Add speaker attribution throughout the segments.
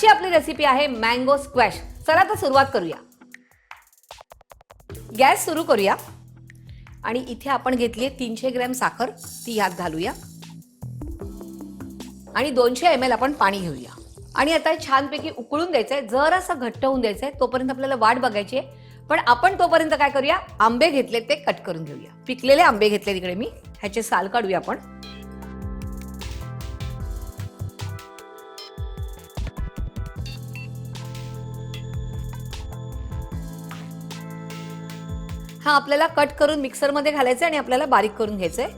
Speaker 1: आजची आपली रेसिपी आहे मँगो स्क्वॅश चला तर सुरुवात करूया. गॅस सुरू करूया. आणि इथे आपण घेतली आहे तीनशे ग्रॅम साखर ती ह्यात घालूया. आणि दोनशे एम एल आपण पाणी घेऊया. आणि आता छानपैकी उकळून द्यायचं आहे जर असं घट्ट होऊन द्यायचं आहे तोपर्यंत आपल्याला वाट बघायची आहे. पण आपण तोपर्यंत काय करूया आंबे घेतले ते कट करून घेऊया. पिकलेले आंबे घेतले तिकडे मी ह्याचे साल काढूया आपण. हा आपल्याला कट करून मिक्सरमध्ये घालायचा आणि आपल्याला बारीक करून घ्यायचंय.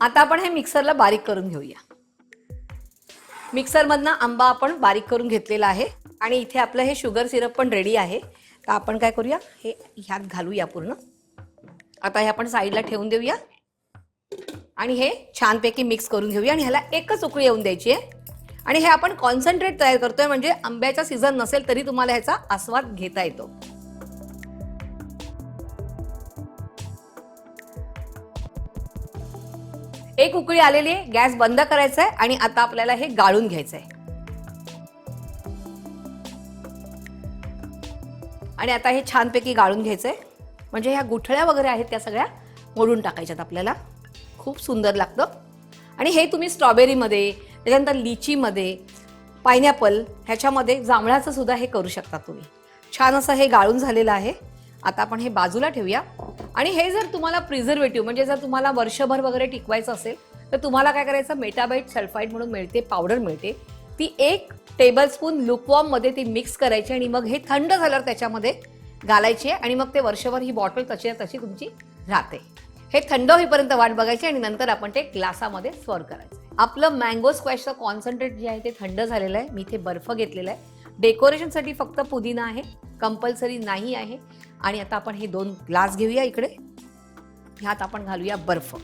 Speaker 1: आता आपण हे मिक्सरला बारीक करून घेऊया. मिक्सरमधनं आंबा आपण बारीक करून घेतलेला आहे आणि इथे आपलं हे शुगर सिरप पण रेडी आहे. तर आपण काय करूया? हे ह्यात घालूया पूर्ण. आता हे आपण साईडला ठेवून देऊया. आणि हे छानपैकी मिक्स करून घेऊया आणि ह्याला एकच उकळी येऊन द्यायची आहे. आणि हे आपण कॉन्सन्ट्रेट तयार करतोय म्हणजे आंब्याचा सीझन नसेल तरी तुम्हाला ह्याचा आस्वाद घेता येतो. एक उकळी आलेली आहे गॅस बंद करायचा आहे आणि आता आपल्याला हे गाळून घ्यायचं आहे. आणि आता हे छानपैकी गाळून घ्यायचं आहे म्हणजे ह्या गुठळ्या वगैरे आहेत त्या सगळ्या मोडून टाकायच्यात आपल्याला. खूप सुंदर लागतं. आणि हे तुम्ही स्ट्रॉबेरीमध्ये त्याच्यानंतर लिचीमध्ये पायनॅपल ह्याच्यामध्ये जांभळाचं सुद्धा हे करू शकता तुम्ही. छान असं हे गाळून झालेलं आहे. आता आपण हे बाजूला ठेवूया. आणि हे जर तुम्हाला प्रिझर्वेटिव्ह म्हणजे जर तुम्हाला वर्षभर वगैरे टिकवायचं असेल तर तुम्हाला काय करायचं? मेटाबाईट सल्फाईड म्हणून मिळते पावडर मिळते. ती एक टेबलस्पून लुकवॉर्ममध्ये ती मिक्स करायची आणि मग हे थंड झाल्यावर त्याच्यामध्ये घालायची आहे आणि मग ते वर्षभर ही बॉटल तशी तशी तुमची राहते. हे थंड होईपर्यंत वाट बघायची आणि नंतर आपण ते ग्लासामध्ये स्वर करायचं. आपलं मँगो स्क्वॅशचं कॉन्सन्ट्रेट जे आहे ते थंड झालेलं आहे. मी इथे बर्फ घेतलेला आहे. डेकोरेशनसाठी फक्त पुदिना आहे. कंपल्सरी नाही आहे. आणि आता आपण हे दोन ग्लास घेऊया इकडे. ह्यात आपण घालूया बर्फ.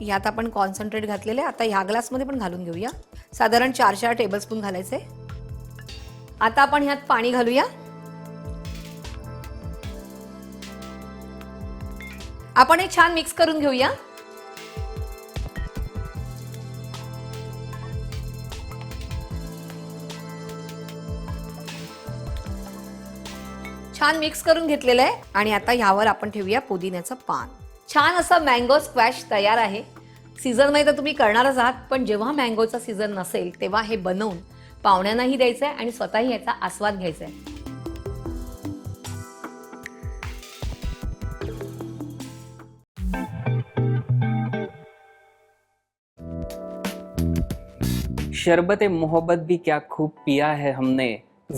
Speaker 1: ह्यात आपण कॉन्सन्ट्रेट घातलेलं आहे. आता ह्या ग्लासमध्ये पण घालून घेऊया. साधारण चार चार टेबलस्पून घालायचे आता आपण ह्यात पाणी घालूया. आपण हे छान मिक्स करून घेऊया. छान मिक्स करून घेतलेलं आहे आणि आता ह्यावर आपण ठेवूया पुदिन्याचं पान. छान असं मँगो स्क्वॅश तयार आहे. सीझनमध्ये तर तुम्ही करणारच आहात पण जेव्हा मँगोचा सीझन नसेल तेव्हा हे बनवून पाहुण्यांनाही द्यायचं आहे आणि स्वतःही याचा आस्वाद घ्यायचा आहे
Speaker 2: शरबत मोहब्बत भी क्या खूब पिया है हमने।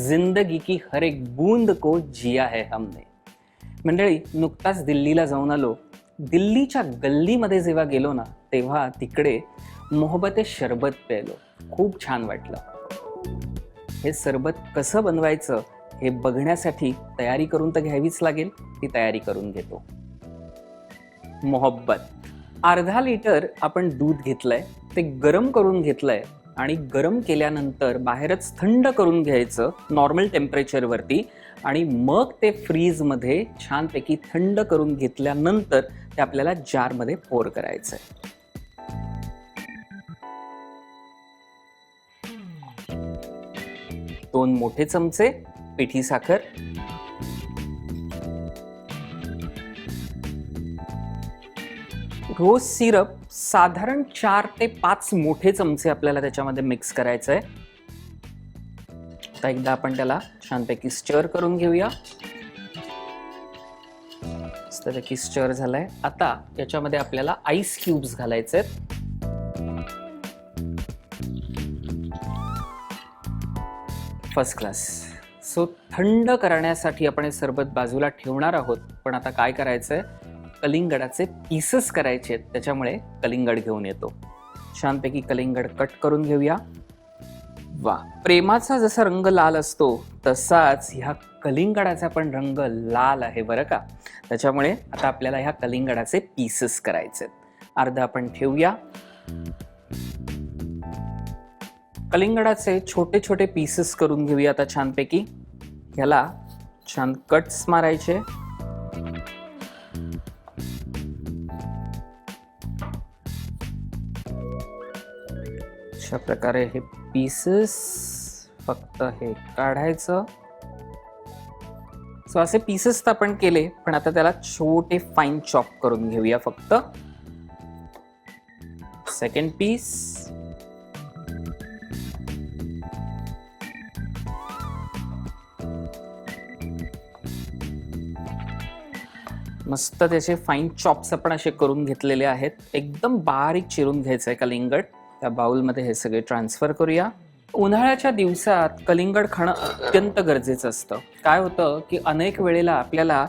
Speaker 2: जिंदगी की हर एक बूंद को जिया है हमने। मंडळी नुकताच दिल्लीला जाऊन आलो. दिल्लीच्या गल्लीमध्ये जेव्हा गेलो ना तेव्हा तिकडे मोहब्बत शरबत प्यायलो. खूप छान वाटलं. हे सरबत कसं बनवायचं हे बघण्यासाठी तयारी करून तर घ्यावीच लागेल ती तयारी करून घेतो. मोहब्बत. अर्धा लिटर आपण दूध घेतलंय ते गरम करून घेतलंय आणि गरम केल्यानंतर बाहेरच थंड करून घ्यायचं नॉर्मल टेम्परेचरवरती आणि मग ते फ्रीजमध्ये छानपैकी थंड करून घेतल्यानंतर ते आपल्याला जारमध्ये पोर करायचं आहे दोन मोठे चमचे पिठी साखर. रोज सिरप साधारण चार ते पाच मोठे चमचे आपल्याला त्याच्यामध्ये मिक्स करायचं आहे आता एकदा आपण त्याला छानपैकी स्टर करून घेऊया. मस्तपैकी स्टर झालाय. आता याच्यामध्ये आपल्याला आईस क्यूब्स घालायचे आहेत फर्स्ट क्लास सो थंड करण्यासाठी आपण हे सरबत बाजूला ठेवणार आहोत पण आता काय करायचंय? कलिंगडाचे पीसेस करायचे आहेत त्याच्यामुळे कलिंगड घेऊन येतो. छानपैकी कलिंगड कट करून घेऊया. वा प्रेमाचा जसा रंग लाल असतो तसाच ह्या कलिंगडाचा पण रंग लाल आहे बरं का? त्याच्यामुळे आता आपल्याला ह्या कलिंगडाचे पीसेस करायचे आहेत. अर्धा आपण ठेवूया. कलिंगडाचे छोटे छोटे पीसेस करून घेऊया आता छानपैकी. ह्याला छान कट्स मारायचे. प्रकारे हे पीसेस फक्त हे काढायचं. सो असे पीसेस तर आपण केले पण आता त्याला छोटे फाईन चॉप करून घेऊया फक्त. सेकंड पीस मस्त त्याचे फाईन चॉप्स आपण असे करून घेतलेले आहेत. एकदम बारीक चिरून घ्यायचं आहे का लिंगड? त्या बाउलमध्ये हे सगळे ट्रान्सफर करूया. उन्हाळ्याच्या दिवसात कलिंगड खाणं अत्यंत गरजेचं असतं. काय होतं की अनेक वेळेला आपल्याला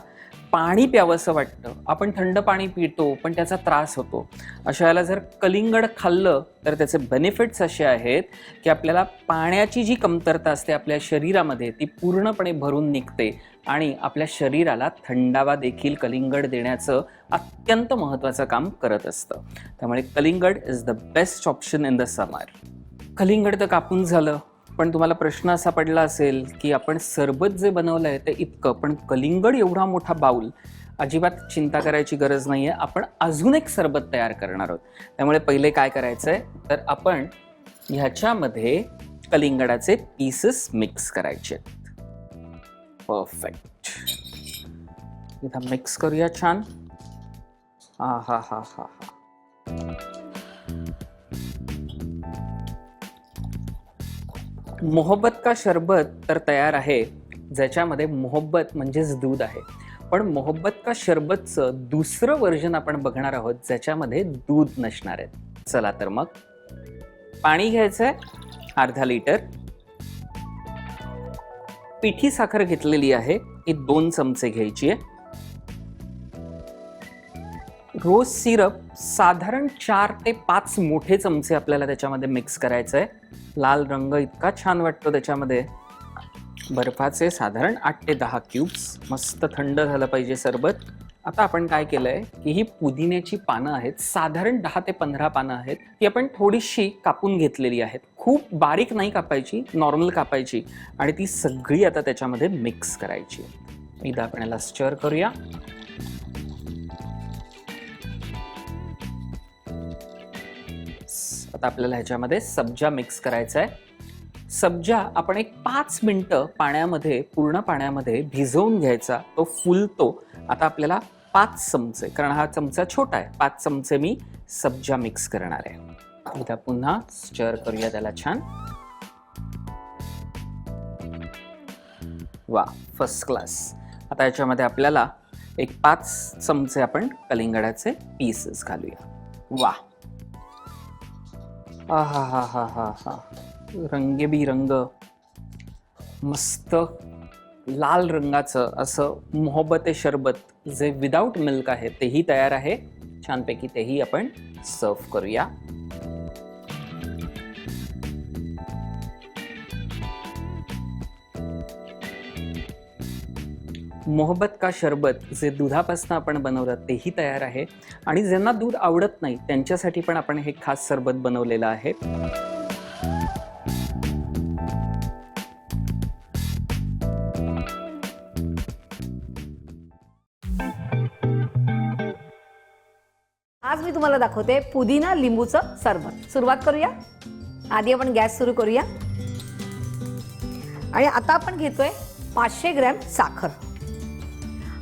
Speaker 2: पाणी प्यावंसं वाटतं. आपण थंड पाणी पितो पण त्याचा त्रास होतो. अशा वेळेला जर कलिंगड खाल्लं तर त्याचे बेनिफिट्स असे आहेत की आपल्याला पाण्याची जी कमतरता असते आपल्या शरीरामध्ये ती पूर्णपणे भरून निघते. आणि आपल्या शरीराला थंडावा देखील कलिंगड देण्याचं अत्यंत महत्त्वाचं काम करत असतं. त्यामुळे कलिंगड is the best option in the summer कलिंगड तर कापून झालं पण तुम्हाला प्रश्न असा पडला असेल की आपण सरबत जे बनवलं आहे ते इतकं पण कलिंगड एवढा मोठा बाऊल अजिबात चिंता करायची गरज नाही आहे आपण अजून एक सरबत तयार करणार आहोत. त्यामुळे पहिले काय करायचं आहे तर आपण ह्याच्यामध्ये कलिंगडाचे पीसेस मिक्स करायचे. परफेक्ट इथं मिक्स करूया छान. हा हा हा हा हा. मोहब्बत का शरबत तर तयार आहे ज्याच्यामध्ये मोहब्बत म्हणजेच दूध आहे. पण मोहब्बत का शरबतचं दुसरं व्हर्जन आपण बघणार आहोत ज्याच्यामध्ये दूध नसणार आहे. चला तर मग. पाणी घ्यायचं आहे अर्धा लिटर पिठी साखर घेतलेली आहे. ती दोन चमचे घ्यायची आहे. रोज सिरप साधारण चार ते पाच मोठे चमचे आपल्याला त्याच्यामध्ये मिक्स करायचं आहे लाल रंग इतका छान वाटतो त्याच्यामध्ये. बर्फाचे साधारण आठ ते दहा क्यूब्स मस्त थंड झालं पाहिजे सरबत. आता आपण काय केलंय की ही पुदिन्याची पानं आहेत साधारण दहा ते पंधरा पानं आहेत ती आपण थोडीशी कापून घेतलेली आहेत. खूप बारीक नाही कापायची नॉर्मल कापायची. आणि ती सगळी आता त्याच्यामध्ये मिक्स करायची. एकदा आपण याला स्टर करूया. आता आपल्याला ह्याच्यामध्ये सब्जा मिक्स करायचा आहे. सब्जा आपण एक पाच मिनटं पाण्यामध्ये पूर्ण पाण्यामध्ये भिजवून घ्यायचा तो फुलतो. आता आपल्याला पाच चमचे कारण हा चमचा छोटा आहे. पाच चमचे मी सब्जा मिक्स करणार आहे. इथं पुन्हा स्टर करूया त्याला छान. वा फर्स्ट क्लास आता याच्यामध्ये आपल्याला एक पाच चमचे आपण कलिंगडाचे पीसेस घालूया. वा. हा हा हा हा हा रंगेबी रंग मस्त. लाल रंगाचं असं मोहब्बते शरबत. जे विदाऊट मिल्क आहे तेही तयार आहे. छानपैकी तेही आपण सर्व करूया. मोहब्बत का शरबत जे दुधापासून आपण बनवलं तेही तयार आहे. आणि ज्यांना दूध आवडत नाही त्यांच्यासाठी पण आपण हे खास सरबत बनवलेलं आहे.
Speaker 1: तुम्हाला दाखवते पुदिना लिंबूचं सरबत. सुरुवात करूया. आधी आपण गॅस सुरू करूया. आणि आता आपण घेतोय पाचशे ग्रॅम साखर.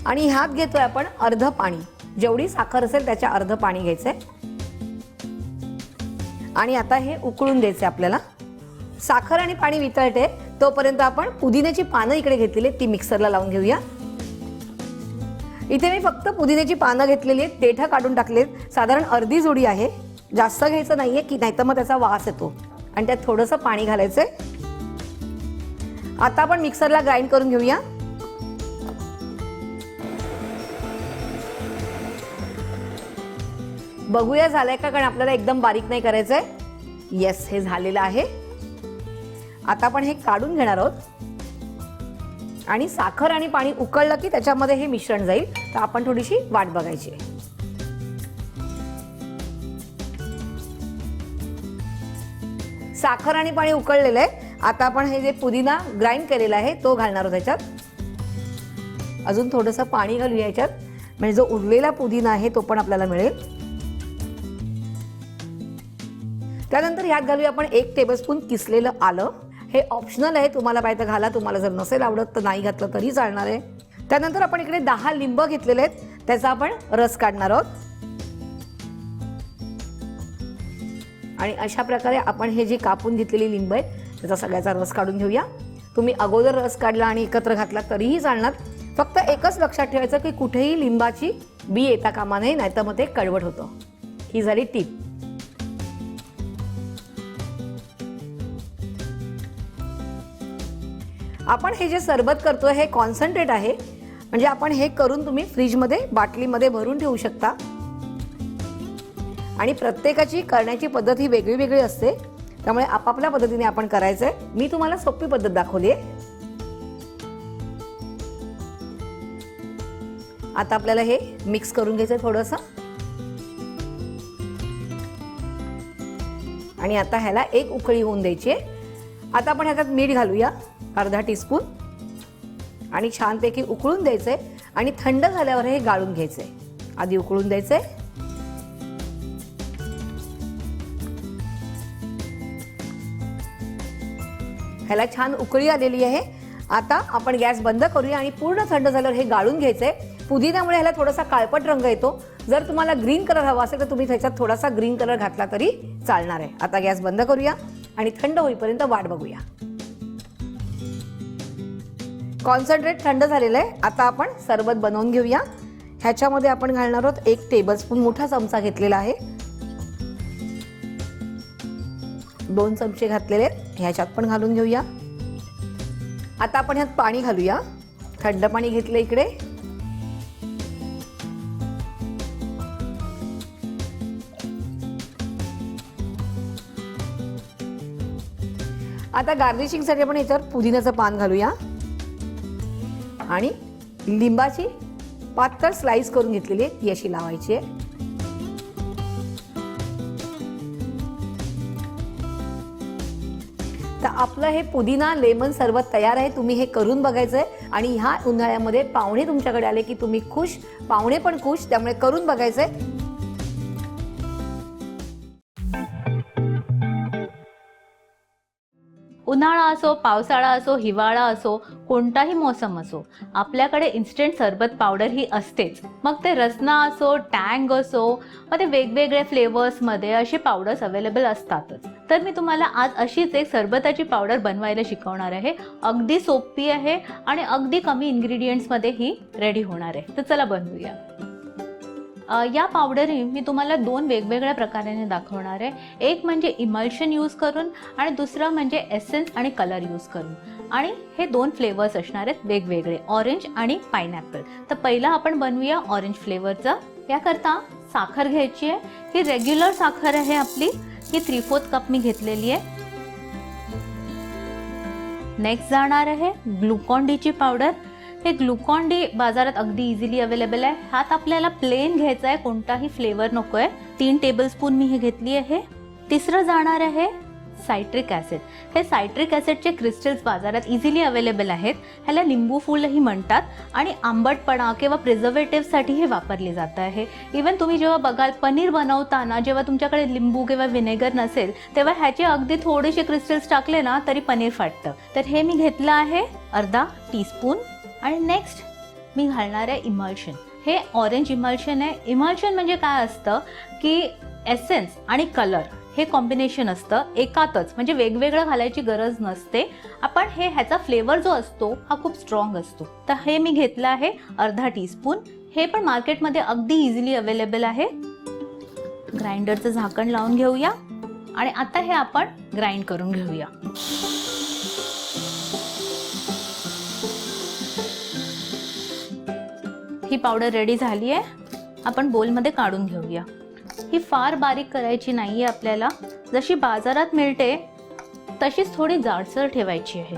Speaker 1: आणि ह्यात घेतोय आपण अर्ध पाणी. जेवढी साखर असेल त्याच्या अर्ध पाणी घ्यायचंय. आणि आता हे उकळून द्यायचे आपल्याला. साखर आणि पाणी वितळते तोपर्यंत आपण पुदिन्याची पानं इकडे घेतलेली ती मिक्सरला लावून घेऊया. इथे मी फक्त पुदिन्याची पानं घेतलेली आहेत देठं काढून टाकलेत साधारण अर्धी जोडी आहे. जास्त घ्यायचं नाहीये की नाहीतर मग त्याचा वास येतो. आणि त्यात थोडंसं पाणी घालायचंय. आता आपण मिक्सरला ग्राइंड करून घेऊया. बघूया झालंय का? कारण आपल्याला एकदम बारीक नाही करायचंय. येस हे झालेलं आहे. आता आपण हे काढून घेणार आहोत. आणि साखर आणि पाणी उकळलं की त्याच्यामध्ये हे मिश्रण जाईल. तर आपण थोडीशी वाट बघायची. आहे. साखर आणि पाणी उकळलेलं आहे. आता आपण हे जे पुदिना ग्राइंड केलेला आहे तो घालणार आहोत त्याच्यात अजून थोडंसं पाणी घालूया याच्यात म्हणजे जो उरलेला पुदिना आहे तो पण आपल्याला मिळेल. त्यानंतर ह्यात घालूया आपण एक टेबलस्पून किसलेलं आलं. हे ऑप्शनल आहे. तुम्हाला पाहिजे तर घाला. तुम्हाला जर नसेल आवडत तर नाही घातलं तरी चालणार आहे. त्यानंतर आपण इकडे दहा लिंब घेतलेले आहेत. त्याचा आपण रस काढणार आहोत. आणि अशा प्रकारे आपण हे जी कापून घेतलेली लिंब आहेत त्याचा सगळ्याचा रस काढून घेऊया. तुम्ही अगोदर रस काढला आणि एकत्र घातला तरीही चालणार. फक्त एकच लक्षात ठेवायचं की कुठेही लिंबाची बी येता कामा नये नाहीतर मग ते कडवट होतं. ही झाली टीप आपण हे जे सरबत करतो हे कॉन्सन्ट्रेट आहे. म्हणजे आपण हे करून तुम्ही फ्रीजमध्ये बाटलीमध्ये भरून ठेवू शकता. आणि प्रत्येकाची करण्याची पद्धत ही वेगळी वेगळी असते. त्यामुळे आपापल्या पद्धतीने आपण करायचं आहे मी तुम्हाला सोपी पद्धत दाखवली आहे. आता आपल्याला हे मिक्स करून घ्यायचं थोडंसं. आणि आता ह्याला एक उकळी होऊन द्यायची आहे. आता आपण ह्याच्यात मीठ घालूया अर्धा टीस्पून आणि छानपैकी उकळून द्यायचंय आणि थंड झाल्यावर हे गाळून घ्यायचंय आधी उकळून द्यायचं. आहे ह्याला छान उकळी आलेली आहे. आता आपण गॅस बंद करूया आणि पूर्ण थंड झाल्यावर हे गाळून घ्यायचंय पुदिन्यामुळे ह्याला थोडासा काळपट रंग येतो. जर तुम्हाला ग्रीन कलर हवा असेल तर तुम्ही त्याच्यात थोडासा ग्रीन कलर घातला तरी चालणार आहे. आता गॅस बंद करूया. आणि थंड होईपर्यंत वाट बघूया. कॉन्सन्ट्रेट थंड झालेलं आहे. आता आपण सरबत बनवून घेऊया. ह्याच्यामध्ये आपण घालणार आहोत एक टेबलस्पून मोठा चमचा घेतलेला आहे. दोन चमचे घातलेले आहेत. ह्याच्यात पण घालून घेऊया. आता आपण ह्यात पाणी घालूया. थंड पाणी घेतलं इकडे. आता गार्निशिंगसाठी आपण याच्यावर पुदिन्याचं पान घालूया. आणि लिंबाची पातळ स्लाइस करून घेतलेली आहे ती अशी लावायची आहे. तर आपलं हे पुदिना लेमन सरबत तयार आहे तुम्ही हे करून बघायचंय. आणि ह्या उन्हाळ्यामध्ये पाहुणे तुमच्याकडे आले की तुम्ही खुश पाहुणे पण खुश त्यामुळे करून बघायचंय.
Speaker 3: उन्हाळा असो पावसाळा असो हिवाळा असो कोणताही मोसम असो आपल्याकडे इन्स्टंट सरबत पावडर ही असतेच. मग ते रसना असो टँग असो मग ते वेगवेगळ्या फ्लेवर्समध्ये असे पावडर्स अवेलेबल असतातच. तर मी तुम्हाला आज अशीच एक सरबताची पावडर बनवायला शिकवणार आहे. अगदी सोपी आहे आणि अगदी कमी इन्ग्रेडियंट्समध्ये ही रेडी होणार आहे. तर चला बनवूया. या पावडरी मी तुम्हाला दोन वेगवेगळ्या प्रकाराने दाखवणार आहे. एक म्हणजे इमल्शन यूज करून आणि दुसरं म्हणजे एसेन्स आणि कलर यूज करून. आणि हे दोन फ्लेवर्स असणार आहेत वेगवेगळे ऑरेंज आणि पायनॅपल तर पहिला आपण बनवूया ऑरेंज फ्लेवरचं. याकरता साखर घ्यायची आहे. ही रेग्युलर साखर आहे आपली. ही थ्री फोर्थ कप मी घेतलेली आहे. नेक्स्ट जाणार आहे ग्लुकॉन डीची पावडर. हे ग्लुकॉन डी बाजारात अगदी इझिली अवेलेबल आहे. ह्यात आपल्याला प्लेन घ्यायचा आहे कोणताही फ्लेवर नको आहे तीन टेबलस्पून मी हे घेतली आहे. तिसरं जाणार आहे सायट्रिक ॲसिड हे सायट्रिक ॲसिडचे क्रिस्टल्स बाजारात इझिली अवेलेबल आहेत. ह्याला लिंबू फुलही म्हणतात आणि आंबटपणा किंवा प्रिझर्वेटिव्हसाठी हे वापरले जात आहे. इवन तुम्ही जेव्हा बघाल पनीर बनवताना जेव्हा तुमच्याकडे लिंबू किंवा व्हिनेगर नसेल तेव्हा ह्याचे अगदी थोडेसे क्रिस्टल्स टाकले ना तरी पनीर फाटतं. तर हे मी घेतलं आहे अर्धा टीस्पून आणि नेक्स्ट मी घालणार आहे इमल्शन हे ऑरेंज इमल्शन आहे. इमल्शन म्हणजे काय असतं की एसेन्स आणि कलर हे कॉम्बिनेशन असतं एकातच. म्हणजे वेगवेगळं घालायची गरज नसते. आपण हे ह्याचा फ्लेवर जो असतो हा खूप स्ट्रॉंग असतो. तर हे मी घेतलं आहे अर्धा टीस्पून हे पण मार्केटमध्ये अगदी इझिली अवेलेबल आहे. ग्राइंडरचं झाकण लावून घेऊया. आणि आता हे आपण ग्राइंड करून घेऊया. ही पावडर रेडी झाली आहे. आपण बोलमध्ये काढून घेऊया. ही फार बारीक करायची नाही आहे आपल्याला. जशी बाजारात मिळते तशीच थोडी जाडसर ठेवायची आहे.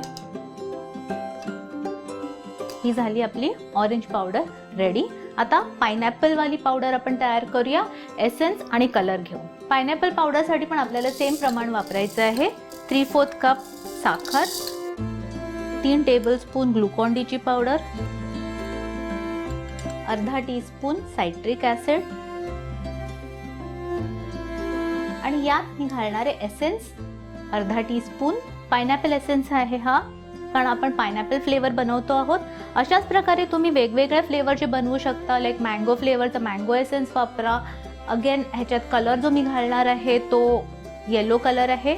Speaker 3: ही झाली आपली ऑरेंज पावडर रेडी आता पायनॅपलवाली पावडर आपण तयार करूया. एसेन्स आणि कलर घेऊ पायनॅपल पावडरसाठी पण आपल्याला सेम प्रमाण वापरायचं आहे. थ्री फोर्थ कप साखर. तीन टेबलस्पून ग्लुकॉन डीची पावडर अर्धा टीस्पून सायट्रिक ॲसिड आणि यात मी घालणारे एसेन्स अर्धा टीस्पून पायनॅपल एसेन्स आहे हा. कारण आपण पायनॅपल फ्लेवर बनवतो आहोत. अशाच प्रकारे तुम्ही वेगवेगळ्या फ्लेवरचे बनवू शकता. लाईक मँगो फ्लेवरचा मँगो एसेन्स वापरा. अगेन ह्याच्यात कलर जो मी घालणार आहे तो येलो कलर आहे.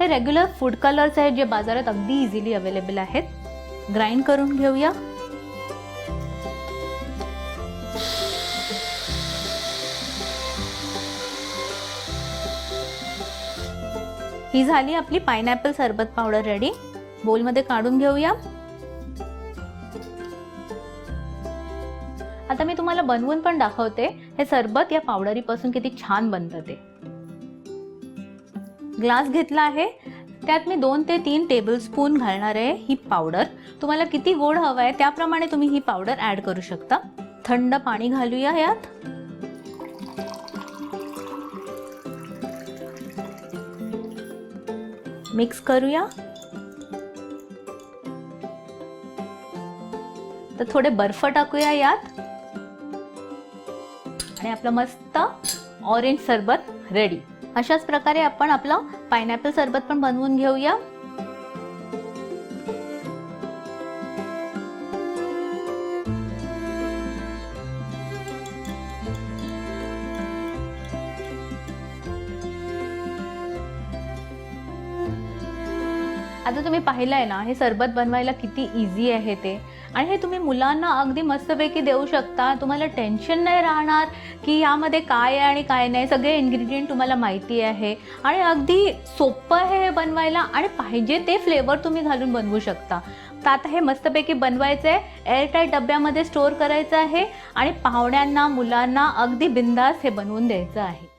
Speaker 3: हे रेग्युलर फूड कलर्स आहेत जे बाजारात अगदी इझिली अवेलेबल आहेत. ग्राइंड करून घेऊया. ही झाली आपली पायनॅपल सरबत पावडर रेडी बोलमध्ये काढून घेऊया. आता मी तुम्हाला बनवून पण दाखवते. हे सरबत या पावडरीपासून किती छान बनतं ते. ग्लास घेतला आहे. त्यात मी दोन ते तीन टेबलस्पून घालणार आहे ही पावडर तुम्हाला किती गोड हवं आहे त्याप्रमाणे तुम्ही ही पावडर ॲड करू शकता. थंड पाणी घालूया यात. मिक्स करूया. तर थोडे बर्फ टाकूया यात. आणि आपलं मस्त ऑरेंज सरबत रेडी अशाच प्रकारे आपण आपलं पायनॅपल सरबत पण बनवून घेऊया. तुम्ही पाहिलं आहे ना हे सरबत बनवायला किती इझी आहे ते. आणि हे तुम्ही मुलांना अगदी मस्तपैकी देऊ शकता. तुम्हाला टेन्शन नाही राहणार की यामध्ये काय आहे आणि काय नाही. सगळे इन्ग्रेडियंट तुम्हाला माहिती आहे. आणि अगदी सोपं आहे हे बनवायला आणि पाहिजे ते फ्लेवर तुम्ही घालून बनवू शकता. तर आता हे मस्तपैकी बनवायचं आहे एअरटाईट डब्यामध्ये स्टोअर करायचं आहे आणि पाहुण्यांना मुलांना अगदी बिंदास हे बनवून द्यायचं आहे.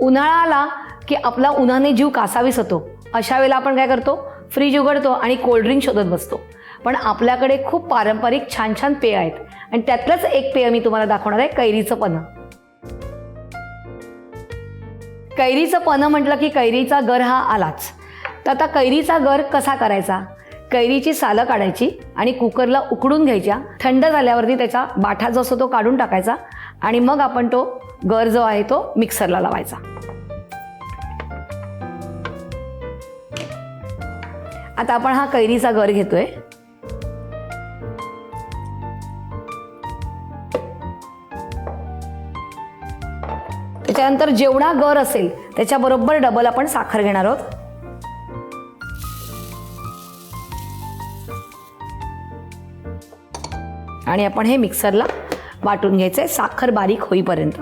Speaker 1: उन्हाळा आला की आपला उन्हाने जीव कासावीस होतो. अशा वेळेला आपण काय करतो? फ्रीज उघडतो आणि कोल्ड्रिंक शोधत बसतो. पण आपल्याकडे खूप पारंपरिक छान छान पेय आहेत. आणि त्यातलंच एक पेय मी तुम्हाला दाखवणार आहे कैरीचं पन्ह कैरीचं पन्ह म्हटलं की कैरीचा गर हा आलाच. तर आता कैरीचा गर कसा करायचा? कैरीची सालं काढायची आणि कुकरला उकडून घ्यायच्या. थंड झाल्यावरती त्याचा बाठा जो असतो तो काढून टाकायचा आणि मग आपण तो गर जो आहे तो मिक्सरला लावायचा. आता आपण हा कैरीचा गर घेतोय. त्याच्यानंतर जेवढा गर असेल त्याच्याबरोबर डबल आपण साखर घेणार आहोत. आणि आपण हे मिक्सरला वाटून घ्यायचं आहे साखर बारीक होईपर्यंत.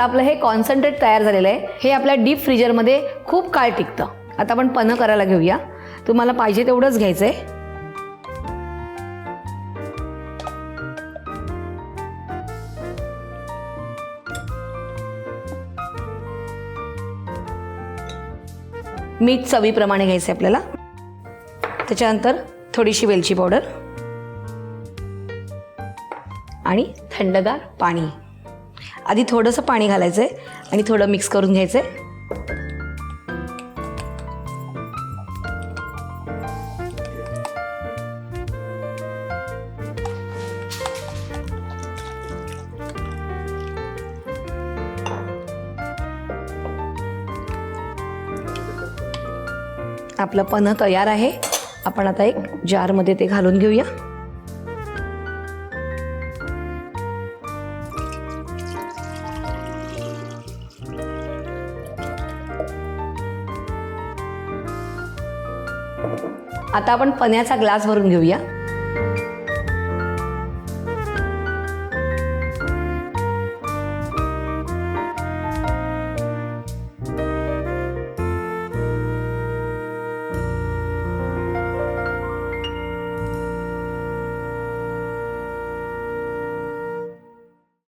Speaker 1: आता आपलं हे कॉन्सन्ट्रेट तयार झालेलं आहे. हे आपल्या डीप फ्रीजरमध्ये खूप काळ टिकतं. आता आपण पनं करायला घेऊया. तुम्हाला पाहिजे तेवढंच घ्यायचं आहे मीठ चवीप्रमाणे घ्यायचं आहे आपल्याला. त्याच्यानंतर थोडीशी वेलची पावडर आणि थंडगार पाणी. आधी थोडंसं पाणी घालायचं आहे आणि थोडं मिक्स करून घ्यायचं आहे आपलं पन्ह तयार आहे. आपण आता एक जारमध्ये ते घालून घेऊया. आता आपण पण्याचा ग्लास भरून घेऊया.